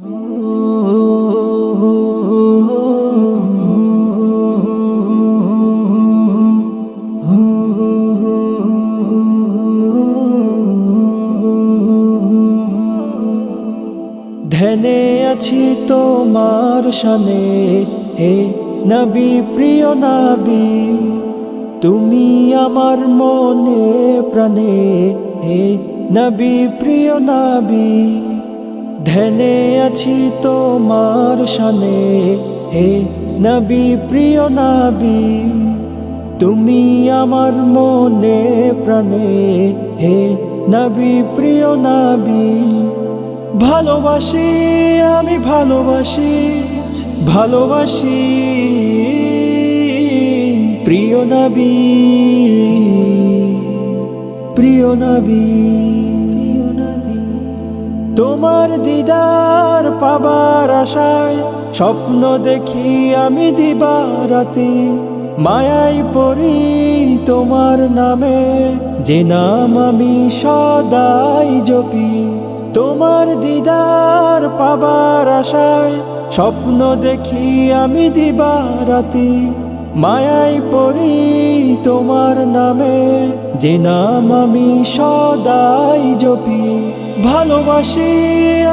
ধ্যানে আছি তোমার শানে হে নবী, প্রিয় নবী। তুমি আমার মনে প্রাণে, হে নবী, প্রিয় নবী। ধ্যানে আছি তোমার শানে হে নবী, প্রিয় নবী, তুমি আমার মনে প্রাণে। হে নবী, প্রিয় নবী, ভালোবাসি আমি, ভালোবাসি ভালোবাসি। প্রিয় নবী প্রিয় নবী। তোমার দিদার পাবার আশায় স্বপ্ন দেখি আমি দিবা দিবারাতি। মায়াই পড়ি তোমার নামে, যে নাম আমি সদাই জপি। তোমার দিদার পাবার আশায় স্বপ্ন দেখি আমি দিবা দিবারাতি। মায়াই পড়ি তোমার নামে, যে নাম আমি সদাই জপি। ভালোবাসি,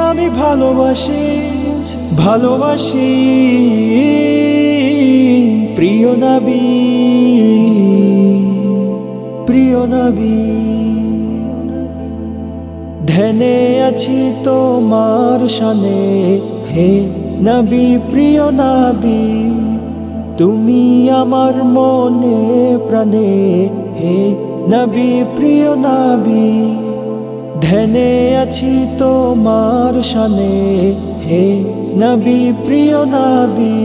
আমি ভালোবাসি ভালোবাসি। প্রিয় নবী প্রিয় নবী, ধ্যানে আছি তোমার শানে হে নবী, প্রিয় নবী, তুমি আমার মনে প্রাণে। হে নবী, প্রিয় নবী ধ্যানে আছি তোমার শানে। হে নবী, প্রিয় নবী,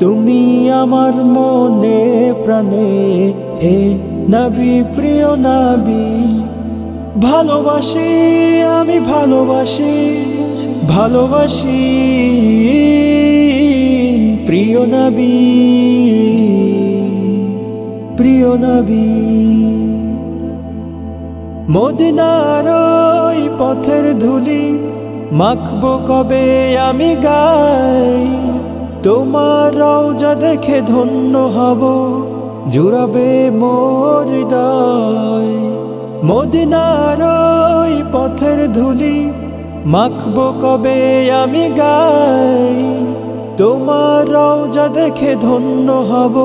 তুমি আমার মনে প্রাণে। হে নবী, প্রিয় নবী, ভালোবাসি আমি, ভালোবাসি ভালোবাসি। প্রিয় নবী প্রিয় নবী। মদিনার ওই পথের ধুলি মাখবো কবে আমি গাই। তোমার রওজা দেখে ধন্য হব, জুড়াবে মোর হৃদয়। মদিনার ওই পথের ধুলি মাখবো কবে আমি গাই। তোমার রওজা দেখে ধন্য হব,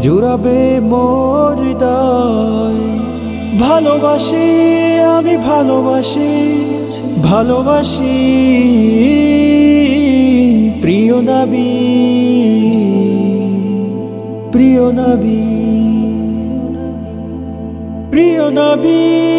জুড়াবে মোর হৃদয়। ভালোবাসি আমি ভালোবাসি ভালোবাসি। প্রিয় নবী প্রিয় নবী প্রিয় নবী।